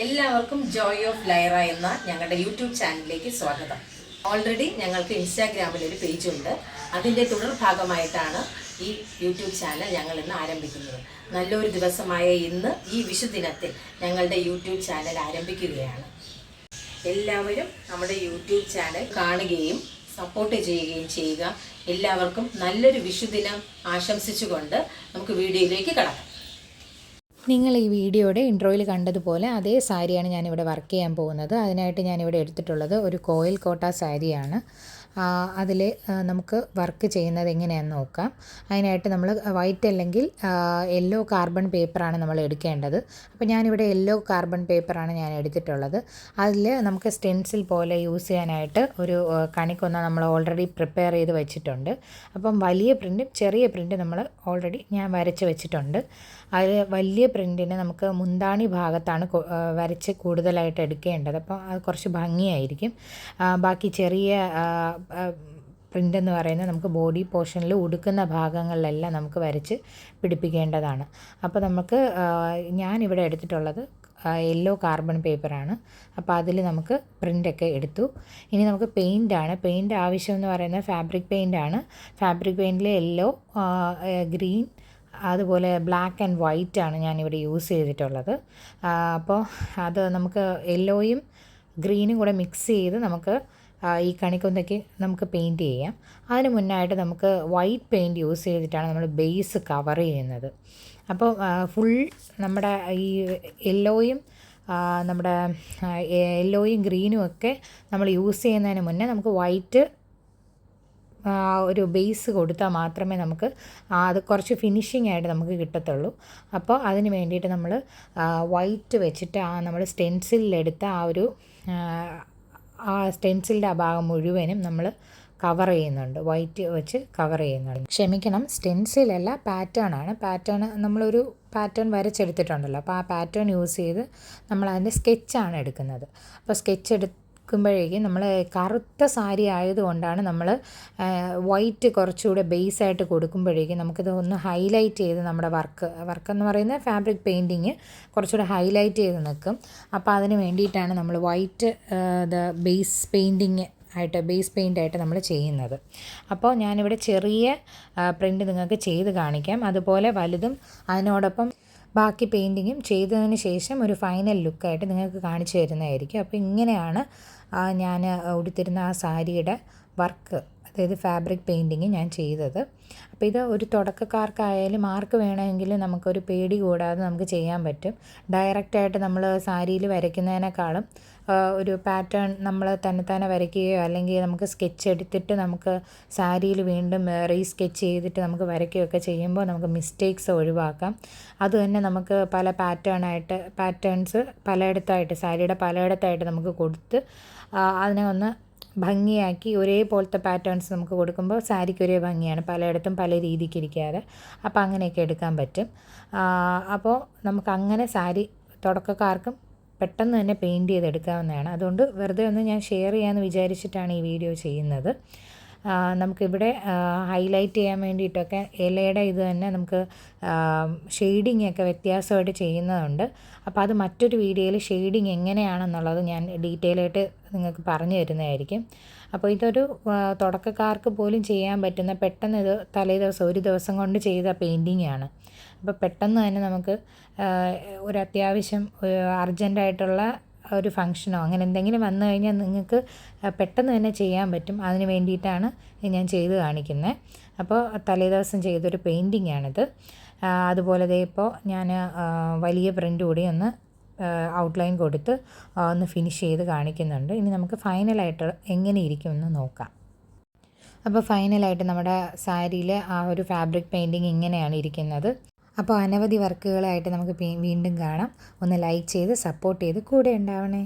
എല്ലാവർക്കും joy of ലയറ എന്ന ഞങ്ങളുടെ യൂട്യൂബ് ചാനലിലേക്ക് സ്വാഗതം. ഓൾറെഡി ഞങ്ങൾക്ക് ഇൻസ്റ്റാഗ്രാമിൽ ഒരു ഉണ്ട്. അതിന്റെ തുടർഭാഗമായിട്ടാണ് ഈ യൂട്യൂബ് ചാനൽ ഞങ്ങൾ ഇന്ന് ആരംഭിക്കുന്നത്. നല്ലൊരു ദിവസമായ ഇന്ന് ഈ വിഷുദിനത്തിൽ ഞങ്ങളുടെ യൂട്യൂബ് ചാനൽ ആരംഭിക്കുകയാണ്. എല്ലാവരും നമ്മുടെ യൂട്യൂബ് ചാനൽ കാണുകയും സപ്പോർട്ട് ചെയ്യുകയും ചെയ്യുക. എല്ലാവർക്കും നല്ലൊരു വിഷുദിനം ആശംസിച്ചുകൊണ്ട് നമുക്ക് വീഡിയോയിലേക്ക് കടക്കാം. നിങ്ങൾ ഈ വീഡിയോയുടെ ഇൻട്രോയിൽ കണ്ടതുപോലെ അതേ സാരിയാണ് ഞാനിവിടെ വർക്ക് ചെയ്യാൻ പോകുന്നത്. അതിനായിട്ട് ഞാനിവിടെ എടുത്തിട്ടുള്ളത് ഒരു കോയിൽ കോട്ട സാരിയാണ്. അതിൽ നമുക്ക് വർക്ക് ചെയ്യുന്നത് എങ്ങനെയാണെന്ന് നോക്കാം. അതിനായിട്ട് നമ്മൾ വൈറ്റ് അല്ലെങ്കിൽ യെല്ലോ കാർബൺ പേപ്പറാണ് നമ്മൾ എടുക്കേണ്ടത്. അപ്പോൾ ഞാനിവിടെ യെല്ലോ കാർബൺ പേപ്പറാണ് ഞാൻ എടുത്തിട്ടുള്ളത്. അതിൽ നമുക്ക് സ്റ്റെൻസിൽ പോലെ യൂസ് ചെയ്യാനായിട്ട് ഒരു കണിക്കൊന്ന നമ്മൾ ഓൾറെഡി പ്രിപ്പയർ ചെയ്ത് വെച്ചിട്ടുണ്ട്. അപ്പം വലിയ പ്രിന്റും ചെറിയ പ്രിന്റും നമ്മൾ ഓൾറെഡി ഞാൻ വരച്ച് വെച്ചിട്ടുണ്ട്. അതിൽ വലിയ പ്രിന്റിന് നമുക്ക് മുന്താണി ഭാഗത്താണ് വരച്ച് കൂടുതലായിട്ട് എടുക്കേണ്ടത്. അപ്പോൾ അത് കുറച്ച് ഭംഗിയായിരിക്കും. ബാക്കി ചെറിയ പ്രിന്റ് എന്ന് പറയുന്നത് നമുക്ക് ബോഡി പോർഷനിൽ ഉടുക്കുന്ന ഭാഗങ്ങളിലെല്ലാം നമുക്ക് വരച്ച് പിടിപ്പിക്കേണ്ടതാണ്. അപ്പോൾ നമുക്ക് ഞാനിവിടെ എടുത്തിട്ടുള്ളത് യെല്ലോ കാർബൺ പേപ്പറാണ് അപ്പോൾ അതിൽ നമുക്ക് പ്രിന്റൊക്കെ എടുത്തു. ഇനി നമുക്ക് പെയിന്റാണ് പെയിന്റ് ആവശ്യം എന്ന് പറയുന്നത് ഫാബ്രിക് പെയിന്റാണ് ഫാബ്രിക് പെയിന്റിൽ യെല്ലോ ഗ്രീൻ അതുപോലെ ബ്ലാക്ക് ആൻഡ് വൈറ്റ് ആണ് ഞാനിവിടെ യൂസ് ചെയ്തിട്ടുള്ളത്. അപ്പോൾ അത് നമുക്ക് യെല്ലോയും ഗ്രീനും കൂടെ മിക്സ് ചെയ്ത് നമുക്ക് ഈ കണിക്കൊന്നയ്ക്ക് നമുക്ക് പെയിന്റ് ചെയ്യാം. അതിന് മുന്നായിട്ട് നമുക്ക് വൈറ്റ് പെയിന്റ് യൂസ് ചെയ്തിട്ടാണ് നമ്മൾ ബേസ് കവർ ചെയ്യുന്നത്. അപ്പോൾ ഫുൾ നമ്മുടെ ഈ യെല്ലോയും നമ്മുടെ യെല്ലോയും ഗ്രീനും ഒക്കെ നമ്മൾ യൂസ് ചെയ്യുന്നതിന് മുന്നേ നമുക്ക് വൈറ്റ് ഒരു ബേസ് കൊടുത്താൽ മാത്രമേ നമുക്ക് അത് കുറച്ച് ഫിനിഷിംഗ് ആയിട്ട് നമുക്ക് കിട്ടത്തുള്ളൂ. അപ്പോൾ അതിന് വേണ്ടിയിട്ട് നമ്മൾ വൈറ്റ് വെച്ചിട്ട് ആ നമ്മൾ സ്റ്റെൻസിലെടുത്ത ആ ഒരു ആ, സ്റ്റെൻസിലിന്റെ ആ ഭാഗം മുഴുവനും നമ്മൾ കവർ ചെയ്യുന്നുണ്ട്. വൈറ്റ് വെച്ച് കവർ ചെയ്യുന്നുണ്ട്. ക്ഷമിക്കണം സ്റ്റെൻസിലല്ല പാറ്റേൺ ആണ്. പാറ്റേൺ നമ്മളൊരു പാറ്റേൺ വരച്ചെടുത്തിട്ടുണ്ടല്ലോ. അപ്പോൾ ആ പാറ്റേൺ യൂസ് ചെയ്ത് നമ്മൾ അതിന്റെ സ്കെച്ചാണ് എടുക്കുന്നത്. അപ്പോൾ സ്കെച്ച് എടുക്കുമ്പോഴേക്കും നമ്മൾ കറുത്ത സാരി ആയതുകൊണ്ടാണ് നമ്മൾ വൈറ്റ് കുറച്ചുകൂടെ ബേസ് ആയിട്ട് കൊടുക്കുമ്പോഴേക്കും നമുക്കിത് ഒന്ന് ഹൈലൈറ്റ് ചെയ്ത് നമ്മുടെ വർക്ക് വർക്ക് എന്ന് പറയുന്നത് ഫാബ്രിക് പെയിന്റിങ് കുറച്ചുകൂടെ ഹൈലൈറ്റ് ചെയ്ത് നിൽക്കും. അപ്പോൾ അതിന് വേണ്ടിയിട്ടാണ് നമ്മൾ വൈറ്റ് ബേസ് പെയിന്റിങ് ആയിട്ട് ബേസ് പെയിന്റ് ആയിട്ട് നമ്മൾ ചെയ്യുന്നത്. അപ്പോൾ ഞാനിവിടെ ചെറിയ പ്രിന്റ് നിങ്ങൾക്ക് ചെയ്ത് കാണിക്കാം. അതുപോലെ വലുതും അതിനോടൊപ്പം ബാക്കി പെയിന്റിങ്ങും ചെയ്തതിന് ശേഷം ഒരു ഫൈനൽ ലുക്കായിട്ട് നിങ്ങൾക്ക് കാണിച്ചു തരുന്നതായിരിക്കും. അപ്പോൾ ഇങ്ങനെയാണ് ഞാൻ ഉടുത്തിരുന്ന ആ സാരിയുടെ വർക്ക് അതായത് ഫാബ്രിക് പെയിന്റിങ് ഞാൻ ചെയ്തത്. അപ്പോൾ ഇത് ഒരു തുടക്കക്കാർക്കായാലും ആർക്ക് വേണമെങ്കിലും നമുക്കൊരു പേടി കൂടാതെ നമുക്ക് ചെയ്യാൻ പറ്റും. ഡയറക്റ്റായിട്ട് നമ്മൾ സാരിയിൽ വരയ്ക്കുന്നതിനേക്കാളും ഒരു പാറ്റേൺ നമ്മൾ തന്നെത്താനെ വരയ്ക്കുകയോ അല്ലെങ്കിൽ നമുക്ക് സ്കെച്ച് എടുത്തിട്ട് നമുക്ക് സാരിയിൽ വീണ്ടും റീ സ്കെച്ച് ചെയ്തിട്ട് നമുക്ക് വരയ്ക്കുകയൊക്കെ ചെയ്യുമ്പോൾ നമുക്ക് മിസ്റ്റേക്സ് ഒഴിവാക്കാം. അത് തന്നെ നമുക്ക് പല പാറ്റേണായിട്ട് പാറ്റേൺസ് പലയിടത്തായിട്ട് സാരിയുടെ പലയിടത്തായിട്ട് നമുക്ക് കൊടുത്ത് അതിനെ ഒന്ന് ഭംഗിയാക്കി ഒരേപോലത്തെ പാറ്റേൺസ് നമുക്ക് കൊടുക്കുമ്പോൾ സാരിക്ക് ഒരേ ഭംഗിയാണ്. പലയിടത്തും പല രീതിക്ക് ഇരിക്കാതെ. അപ്പോൾ അങ്ങനെയൊക്കെ എടുക്കാൻ പറ്റും. അപ്പോൾ നമുക്ക് അങ്ങനെ സാരി തുടക്കക്കാർക്കും പെട്ടെന്ന് തന്നെ പെയിന്റ് ചെയ്തെടുക്കാവുന്നതാണ്. അതുകൊണ്ട് വെറുതെ ഒന്ന് ഞാൻ ഷെയർ ചെയ്യാമെന്ന് വിചാരിച്ചിട്ടാണ് ഈ വീഡിയോ ചെയ്യുന്നത്. നമുക്കിവിടെ ഹൈലൈറ്റ് ചെയ്യാൻ വേണ്ടിയിട്ടൊക്കെ ഇലയുടെ ഇത് തന്നെ നമുക്ക് ഷെയ്ഡിങ് ഒക്കെ വ്യത്യാസമായിട്ട് ചെയ്യുന്നതുണ്ട്. അപ്പോൾ അത് മറ്റൊരു വീഡിയോയിൽ ഷെയ്ഡിങ് എങ്ങനെയാണെന്നുള്ളത് ഞാൻ ഡീറ്റെയിൽ ആയിട്ട് നിങ്ങൾക്ക് പറഞ്ഞു തരുന്നതായിരിക്കും. അപ്പോൾ ഇതൊരു തുടക്കക്കാർക്ക് പോലും ചെയ്യാൻ പറ്റുന്ന പെട്ടെന്ന് ഇത് തലേ ദിവസം ഒരു ദിവസം കൊണ്ട് ചെയ്ത പെയിന്റിങ് ആണ്. അപ്പോൾ പെട്ടെന്ന് തന്നെ നമുക്ക് ഒരു അത്യാവശ്യം അർജന്റായിട്ടുള്ള ഒരു ഫങ്ഷനോ അങ്ങനെ എന്തെങ്കിലും വന്നു കഴിഞ്ഞാൽ നിങ്ങൾക്ക് പെട്ടെന്ന് തന്നെ ചെയ്യാൻ പറ്റും. അതിന് വേണ്ടിയിട്ടാണ് ഞാൻ ചെയ്ത് കാണിക്കുന്നത് അപ്പോൾ തലേദിവസം ചെയ്തൊരു പെയിന്റിംഗ് ആണിത്. അതുപോലെ ഇപ്പോൾ ഞാൻ വലിയ പ്രിന്റ് കൂടി ഒന്ന് ഔട്ട്ലൈൻ കൊടുത്ത് ഒന്ന് ഫിനിഷ് ചെയ്ത് കാണിക്കുന്നുണ്ട്. ഇനി നമുക്ക് ഫൈനലായിട്ട് എങ്ങനെ ഇരിക്കുമെന്ന് നോക്കാം. അപ്പോൾ ഫൈനലായിട്ട് നമ്മുടെ സാരിയിൽ ആ ഒരു ഫാബ്രിക് പെയിന്റിങ് ഇങ്ങനെയാണ് ഇരിക്കുന്നത്. അപ്പോൾ അനവധി വർക്കുകളായിട്ട് നമുക്ക് വീണ്ടും കാണാം. ഒന്ന് ലൈക്ക് ചെയ്ത് സപ്പോർട്ട് ചെയ്ത് കൂടെ ഉണ്ടാവണേ.